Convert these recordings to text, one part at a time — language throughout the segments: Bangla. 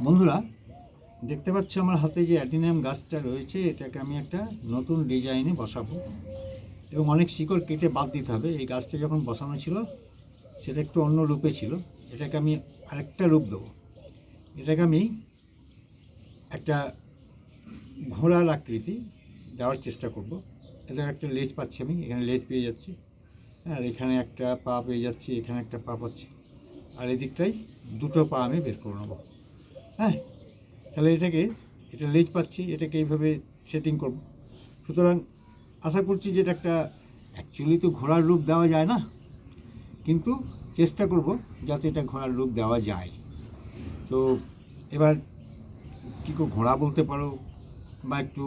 বন্ধুরা, দেখতে পাচ্ছ আমার হাতে যে অ্যাটিনিয়াম গাছটা রয়েছে, এটাকে আমি একটা নতুন ডিজাইনে বসাবো। এবং অনেক শিকড় কেটে বাদ দিতে হবে। এই গাছটা যখন বসানো ছিল, সেটা একটু অন্য রূপে ছিল। এটাকে আমি আরেকটা রূপ দেবো। এটাকে আমি একটা ঘোড়ার আকৃতি দেওয়ার চেষ্টা করব। এটা একটা লেজ পাচ্ছি আমি, এখানে লেজ পেয়ে যাচ্ছি। আর এখানে একটা পা পেয়ে যাচ্ছি, এখানে একটা পা পাচ্ছি। আর এদিকটাই দুটো পা আমি বের করে নেব। হ্যাঁ তাহলে এটাকে, এটা লেজ পাচ্ছি, এটাকে এইভাবে সেটিং করব। সুতরাং আশা করছি যে এটা একটা অ্যাকচুয়ালি তো ঘোড়ার রূপ দেওয়া যায় না, কিন্তু চেষ্টা করব যাতে এটা ঘোড়ার রূপ দেওয়া যায়। তো এবার কী করে ঘোড়া বলতে পারো বা একটু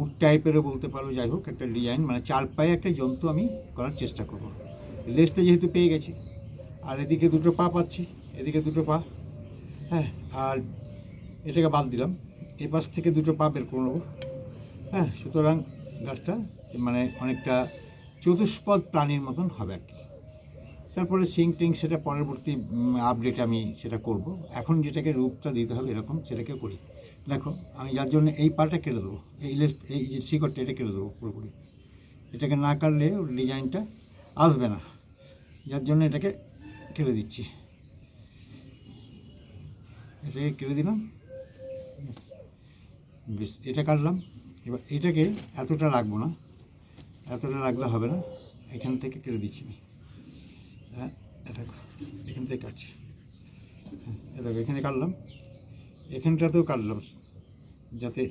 উড টাইপেরও বলতে পারো, যাই হোক, একটা ডিজাইন মানে চার পায়ে একটা জন্তু আমি করার চেষ্টা করব। লেজটা যেহেতু পেয়ে গেছি, আর এদিকে দুটো পা পাচ্ছি, এদিকে দুটো পা হ্যাঁ আর এটাকে বাদ দিলাম। এ পাশ থেকে দুটো পা বের করে নেব। হ্যাঁ সুতরাং গাছটা মানে অনেকটা চতুষ্পদ প্রাণীর মতন হবে আর কি। তারপরে সিং টিং সেটা পরবর্তী আপডেট আমি সেটা করব। এখন যেটাকে রূপটা দিতে হবে এরকম সেটাকে করি। দেখো, আমি যার জন্য এই পাটা কেটে দেবো, এই লেস্ট এই যে শিকড়টা এটা কেটে দেবো পুরোপুরি। এটাকে না কাটলে ওর ডিজাইনটা আসবে না। যার জন্য এটাকে কেটে দিচ্ছি। এটাকে কেটে দিলাম। বেশ, এটা কাটলাম। এবার এটাকে এতটা রাখব না। এতটা রাখলে হবে না। এখান থেকে কেটে দিচ্ছি আমি। হ্যাঁ এখান থেকে কাটছি। হ্যাঁ এখানে কাটলাম। এখানটাতেও কাটলাম, যাতে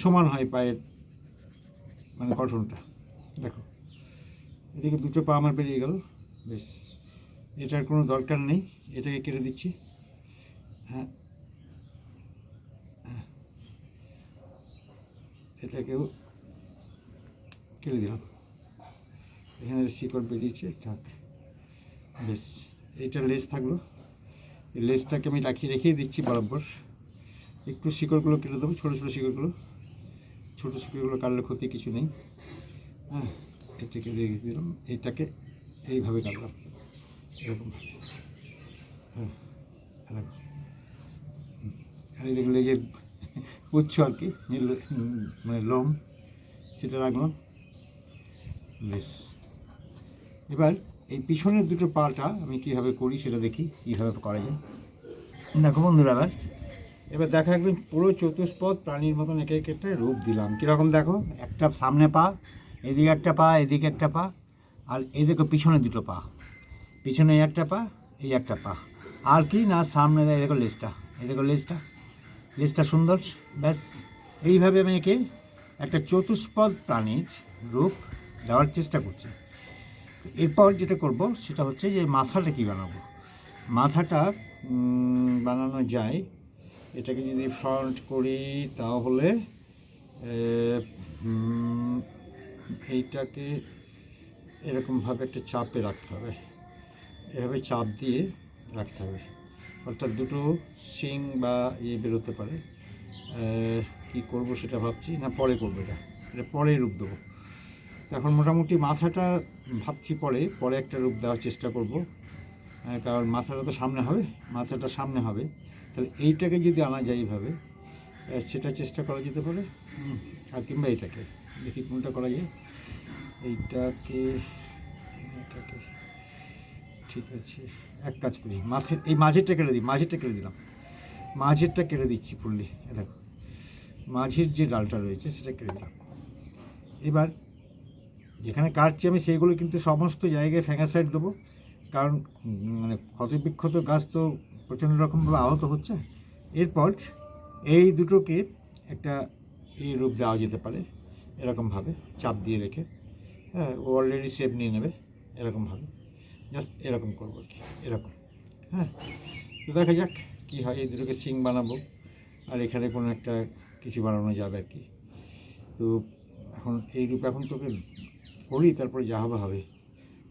সমান হয় পায়ের মানে গঠনটা। দেখো, এদিকে দুটো পা আমার বেরিয়ে গেল। বেশ, এটার কোনো দরকার নেই। এটাকে কেটে দিচ্ছি। হ্যাঁ। এটাকেও কেটে দিলাম। এখানে শিকড় বেরিয়েছে, থাক। বেশ, এইটা লেস থাকল। এই লেসটাকে আমি রাখিয়ে রেখেই দিচ্ছি বরাবর। একটু শিকড়গুলো কেটে দেবো, ছোটো ছোটো শিকড়গুলো। ছোটো শিকড়গুলো কাটলে ক্ষতি কিছু নেই। হ্যাঁ এটাকে রেখে দিলাম। এইটাকে এইভাবে কাটলাম। এরকম। হ্যাঁ। আর এই দেখলে যে পুচ্ছ আর কি মানে লোম সেটা রাখলাম বেশ। এবার এই পিছনের দুটো পাটা আমি কীভাবে করি সেটা দেখি কীভাবে করা যায়। দেখো বন্ধুরা এবার। এবার দেখো একদম পুরো চতুষ্পদ প্রাণীর মতন একে একে একটা রূপ দিলাম। কীরকম দেখো? একটা সামনে পা এদিকে একটা পা এদিকে একটা পা আর এদিকে পিছনে দুটো পা। পিছনে একটা পা এই একটা পা। আর কি না সামনে দেয় দেখো লেজটা এই দেখো লেজটা। লেজটা সুন্দর। ব্যাস, এইভাবে আমি একে একটা চতুষ্পদ প্রাণীর রূপ দেওয়ার চেষ্টা করছি। এরপর যেটা করব, সেটা হচ্ছে যে মাথাটা কী বানাবো? মাথাটা বানানো যায়। এটাকে যদি ফ্রন্ট করি, তাহলে এইটাকে এরকমভাবে একটা চাপে রাখতে হবে। এভাবে চাপ দিয়ে রাখতে হবে। অর্থাৎ দুটো শিং বা ইয়ে বেরোতে পারে। কী করব সেটা ভাবছি? না, পরে করব এটা। এটা পরে রূপ দেবো। এখন মোটামুটি মাথাটা ভাবছি পরে। পরে একটা রূপ দেওয়ার চেষ্টা করব। কারণ মাথাটা তো সামনে হবে। মাথাটা সামনে হবে। তাহলে এইটাকে যদি আনা যায় এইভাবে সেটা চেষ্টা করা যেতে পারে। আর কিংবা এইটাকে দেখি কোনটা করা যায়। এইটাকে এটাকে ঠিক আছে। এক কাজ করি। মাছের এই মাঝেরটা কেটে দিই। মাঝেরটা কেটে দিলাম। মাঝেরটা কেটে দিচ্ছি ফুললি দেখো। মাঝের যে ডালটা রয়েছে, সেটা কেটে দিলাম। এবার যেখানে কাটছি আমি, সেইগুলো কিন্তু সমস্ত জায়গায় ফ্যাঙ্গাসাইড দেবো। কারণ মানে ক্ষতবিক্ষত গাছ তো প্রচণ্ড রকমভাবে আহত হচ্ছে। এরপর এই দুটোকে একটা এই রূপ দেওয়া যেতে পারে, এরকমভাবে চাপ দিয়ে রেখে হ্যাঁ ও অলরেডি শেপ নিয়ে নেবে, এরকমভাবে। জাস্ট এরকম করব আর কি, এরকম হ্যাঁ। তো দেখা যাক। কী হয়, এই দুটোকে সিং বানাবো। আর এখানে কোনো একটা কিছু বানানো যাবে আর কি। তো এখন এই রূপ এখন তোকে করি তারপরে যা হবে হবে।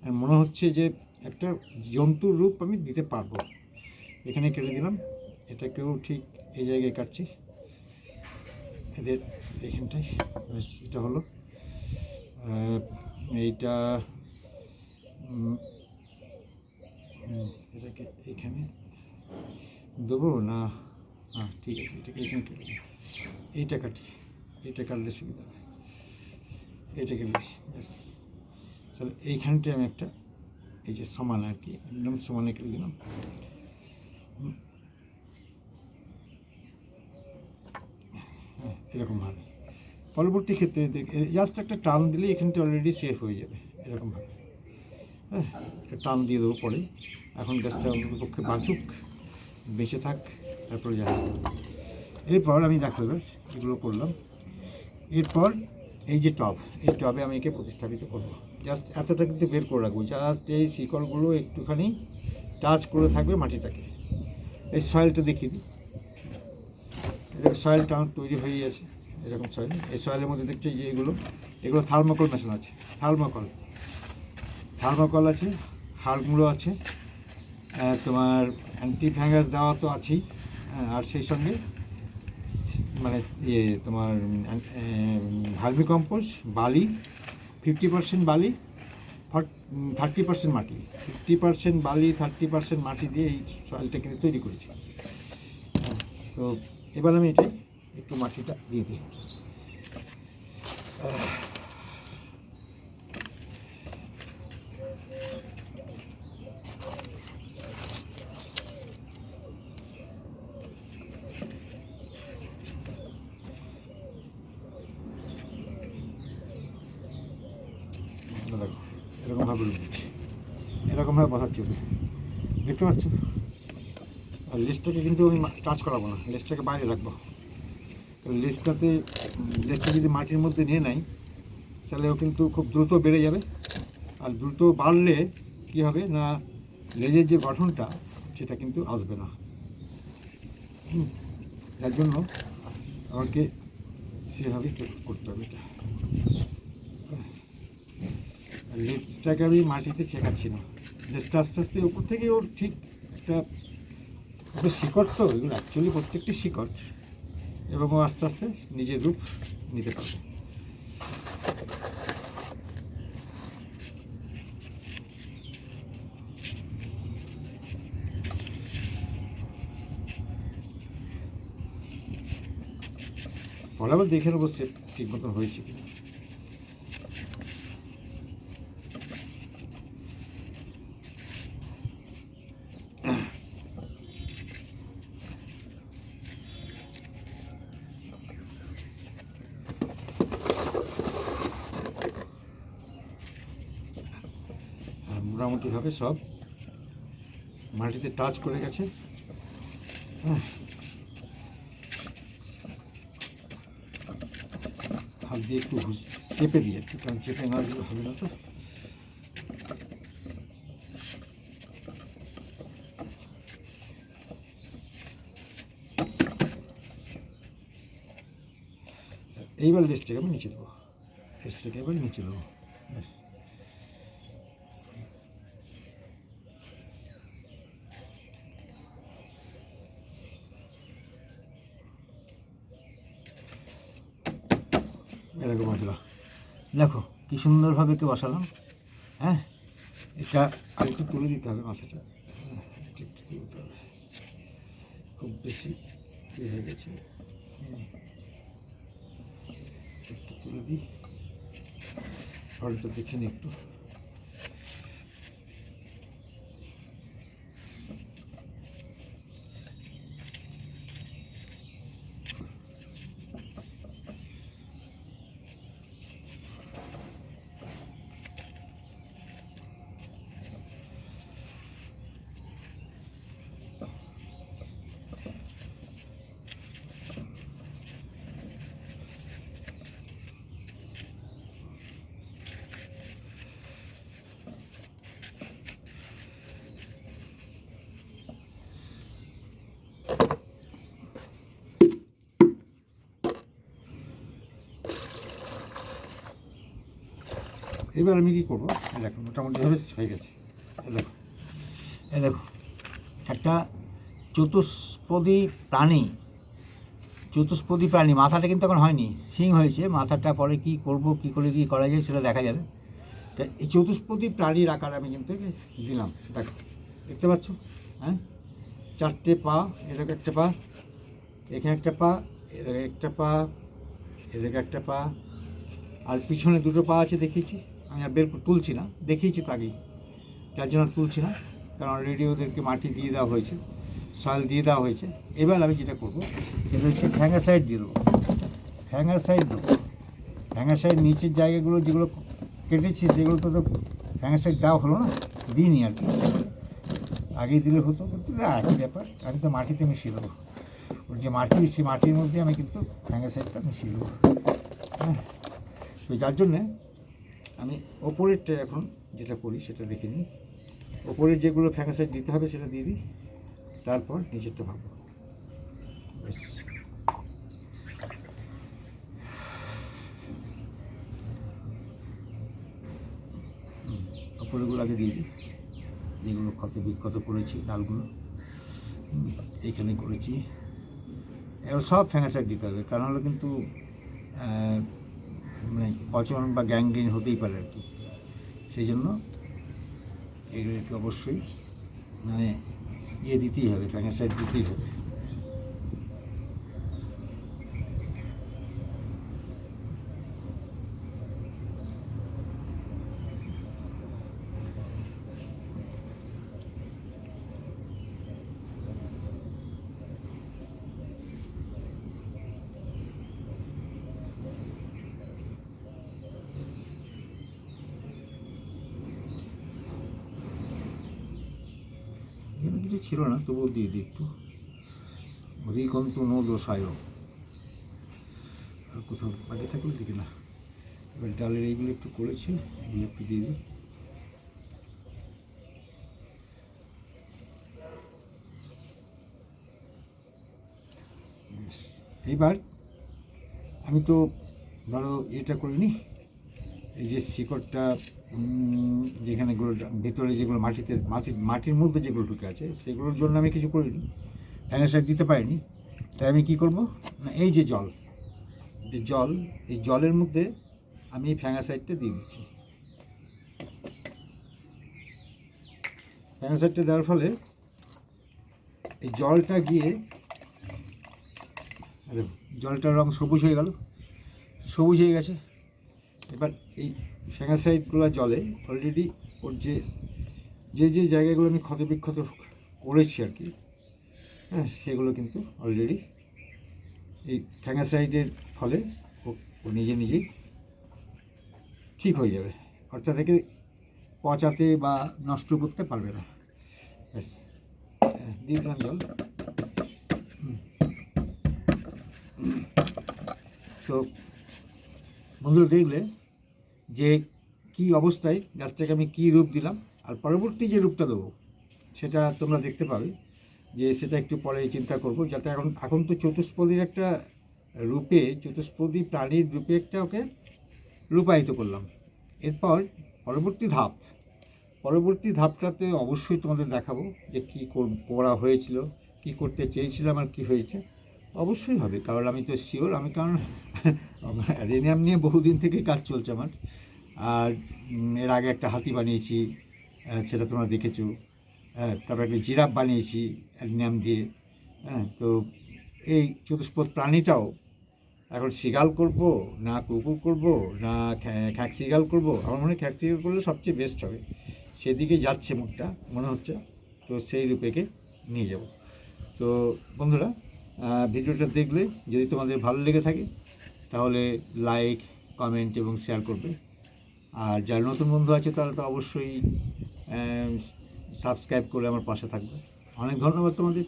আর মনে হচ্ছে যে একটা জন্তুর রূপ আমি দিতে পারব। এখানে কেটে দিলাম। এটাকেও ঠিক এই জায়গায় কাটছি। এদের এখানটায়, ব্যাস, এটা হলো। এইটা এটাকে এখানে দেবো? না। হ্যাঁ ঠিক আছে এটাকে এখানে কেটে এইটা কাটি এইটা কাটলে সুবিধা হবে এটা কেটে ব্যাস। তাহলে এইখানটায় আমি একটা এই যে সমান আর কি একদম সমানে কেটে দিলাম। হ্যাঁ, এরকমভাবে পরবর্তী ক্ষেত্রে জাস্ট একটা টান দিলে এখানটা অলরেডি সেফ হয়ে যাবে এরকমভাবে হ্যাঁ একটা টান দিয়ে দেবো পরে। এখন গ্যাসটা অন্তত পক্ষে বাঁচুক। বেঁচে থাক, তারপরে যা এরপর আমি দেখো এবার এগুলো করলাম। এরপর এই যে টব, এই টবে আমি একে প্রতিস্থাপিত করব। জাস্ট এতটা কিন্তু বের করে রাখব, জাস্ট এই শিকড়গুলো একটুখানি টাচ করে থাকবে মাটিটাকে। এই সয়েলটা দেখিয়ে দিই। এরকম সয়েলটা আমার তৈরি হয়ে গেছে, এরকম সয়েল। এই সয়েলের মধ্যে দেখছ যে এগুলো এগুলো থার্মোকল মেশানো আছে, থার্মোকল। থার্মোকল আছে, হাড়গুঁড়ো আছে তোমার অ্যান্টি ফ্যাঙ্গাস দেওয়া তো আছেই আর সেই সঙ্গে মানে ইয়ে তোমার ভার্মি কম্পোস্ট বালি ফিফটি পার্সেন্ট বালি থার্টি পার্সেন্ট মাটি। ফিফটি পার্সেন্ট বালি থার্টি পার্সেন্ট মাটি দিয়ে এই সয়েলটা কিন্তু তৈরি করেছি। তো, এবার আমি এটাই, একটু মাটিটা দিয়ে দিই এটা দেখো এরকমভাবে দিচ্ছি এরকমভাবে বসাচ্ছি ওকে। দেখতে পাচ্ছ? আর লিস্টটাকে কিন্তু আমি টাচ করাবো না। লিস্টটাকে বাইরে রাখব। লিস্টটাতে লিস্টটা যদি মাটির মধ্যে নিয়ে নেয়, তাহলে ও কিন্তু খুব দ্রুত বেড়ে যাবে। আর দ্রুত বাড়লে কি হবে না, লেজের যে গঠনটা, সেটা কিন্তু আসবে না। যার জন্য আমাকে সেভাবে করতে হবে এটা। লেজটাকে আমি মাটিতে ছেঁকাচ্ছি না। লেজটা আস্তে আস্তে উপর থেকে ওর ঠিক একটা শিকড় তো, এগুলো অ্যাকচুয়ালি প্রত্যেকটি শিকড়, এবং ও আস্তে আস্তে নিজের রূপ নিতে পারবে। পরে আবার দেখে নেব সে ঠিক মতন হয়েছে কিনা আর মোটামুটিভাবে সব মাটিতে টাচ করে গেছে। হাত দিয়ে একটু ঘুষ চেপে দিয়ে একটু, কারণ চেপে না দিলে হবে না তো। এইবার লেসটাকে আমি নিচে দেবো। লেসটাকে এবার নিচে দেবো। ব্যাস। এরকম বসলাম দেখো কী সুন্দরভাবে কে বসালাম হ্যাঁ? এটা আর একটু তুলে দিতে হবে মাথাটা। হ্যাঁ, ঠিক একটু তুলতে হবে। খুব বেশি ইয়ে হয়ে গেছে। হুম। একটু তুলে দিই। ফলটা দেখে একটু। এবার আমি কি করব? দেখো মোটামুটিভাবে হয়ে গেছে। দেখো, এই দেখো, একটা চতুষ্পদী প্রাণী চতুষ্পদী প্রাণী, মাথাটা কিন্তু এখন হয়নি, সিং হয়েছে, মাথাটা পরে কি করব, কি করে কি করা যায় সেটা দেখা যাবে। তা এই চতুষ্পদী প্রাণীর আকার আমি কিন্তু দিলাম, দেখো, দেখতে পাচ্ছ? হ্যাঁ? চারটে পা এরকম একটা পা, এখানে একটা পা এদিকে একটা পা এদিকে একটা পা, আর পিছনে দুটো পা আছে দেখিয়েছি। আমি আর বের তুলছি না। দেখিয়েছি তো আগেই। যার জন্য তুলছি না। কারণ অলরেডি ওদেরকে মাটি দিয়ে দেওয়া হয়েছে সয়েল দিয়ে দেওয়া হয়েছে। এবার আমি যেটা করব, সেটা হচ্ছে ঠ্যাঙ্গা সাইড দিয়ে দেবো। ঠ্যাঙ্গা সাইড দেবো। ঠ্যাঙ্গা সাইড নিচের জায়গাগুলো যেগুলো কেটেছি, সেগুলো তো তো ঠ্যাঙ্গা সাইড দেওয়া হলো না। দিইনি আর কি। আগেই দিলে হতো একই ব্যাপার? আমি তো মাটিতে মিশিয়ে দেবো। ওর যে মাটি, সেই মাটির মধ্যে আমি কিন্তু ঠ্যাঙ্গা সাইডটা মিশিয়ে দেবো। হ্যাঁ। তো যার জন্যে আমি ওপরেরটা এখন যেটা করি সেটা দেখে নিই। ওপরের যেগুলো ঠ্যাঙ্গা সাইড দিতে হবে সেটা দিয়ে দিই। তারপর নিচেরটা ভাবো ওপরেগুলো আগে দিয়ে দিই। যেগুলো ক্ষত বিক্ষত করেছি ডালগুলো। হুম, এইখানে করেছি। এগুলো সব ফ্যাঙ্গাসাইড দিতে হবে। তা নাহলে কিন্তু মানে পচন বা গ্যাংগ্রিন হতেই পারে আর কি। সেই জন্য এগুলো একটু অবশ্যই মানে ইয়ে দিতেই হবে ফ্যাঙ্গাসাইড দিতেই হবে। কিছু ছিল না তবুও দিয়ে দিই একটু। অধিকন্তু নো দোষায় আর কোথাও বাকি থাকলে দিকে না। এবার ডালের এইগুলো একটু করেছি, এগুলো একটু দিয়ে দিই। এইবার আমি তো ধরো এটা করিনি এই যে শিকড়টা যেখানে ভেতরে যেগুলো মাটিতে মাটির মাটির মধ্যে যেগুলো ঢুকে আছে, সেগুলোর জন্য আমি কিছু করিনি। ফ্যাঙ্গাসাইড দিতে পারিনি। তাই আমি কি করব? না, এই যে জল। যে জল, এই জলের মধ্যে আমি এই ফ্যাঙ্গাসাইডটা দিয়ে দিচ্ছি। ফ্যাঙ্গাসাইডটা দেওয়ার ফলে এই জলটা গিয়ে জলটার রং সবুজ হয়ে গেল। সবুজ হয়ে গেছে। এবার এই ফ্যাঙ্গাসাইডগুলো জলে অলরেডি ওর যে যে যে জায়গাগুলো আমি ক্ষত বিক্ষত করেছি আর কি হ্যাঁ সেগুলো কিন্তু অলরেডি এই ফ্যাঙ্গাসাইডের ফলে ও- নিজে নিজেই ঠিক হয়ে যাবে। অর্থাৎ থেকে পচাতে বা নষ্ট করতে পারবে না। ব্যাস হ্যাঁ, দিয়ে দিলাম জল। তো বন্ধুরা দেখলে যে কি অবস্থায়, গাছটাকে আমি কী রূপ দিলাম, আর পরবর্তী যে রূপটা দেবো, সেটা তোমরা দেখতে পাবে যে সেটা একটু পরে চিন্তা করব, যাতে এখন এখন তো চতুষ্পদীর একটা রূপে, চতুষ্পদী প্রাণীর রূপে একটা ওকে রূপায়িত করলাম। এরপর পরবর্তী ধাপ, পরবর্তী ধাপটাতে অবশ্যই তোমাদের দেখাবো যে কী কর- হয়েছিল, কি করতে চেয়েছিলাম আর কি হয়েছে। অবশ্যই হবে, কারণ আমি তো শিওর আমি কারণ রেনিয়াম নিয়ে বহুদিন থেকে কাজ চলছে আমার। আর এর আগে একটা হাতি বানিয়েছি সেটা তোমরা দেখেছ। হ্যাঁ তারপর একটা জিরাফ বানিয়েছি অ্যালিনিয়াম দিয়ে। হ্যাঁ তো এই চতুষ্পদ প্রাণীটাও এখন শিগাল করব, না কুকুর করব, না খ্যা- খ্যাক শিগাল করব। আমার মনে হয় খ্যাক শিগাল করলে সবচেয়ে বেস্ট হবে। সেদিকে যাচ্ছে মুখটা, মনে হচ্ছে। তো সেই রূপেকে নিয়ে যাব। তো বন্ধুরা ভিডিওটা দেখলে যদি তোমাদের ভালো লেগে থাকে, তাহলে লাইক কমেন্ট এবং শেয়ার করবে। আর যার নতুন বন্ধু আছে, তারা তো অবশ্যই সাবস্ক্রাইব করে আমার পাশে থাকবে। অনেক ধন্যবাদ তোমাদের।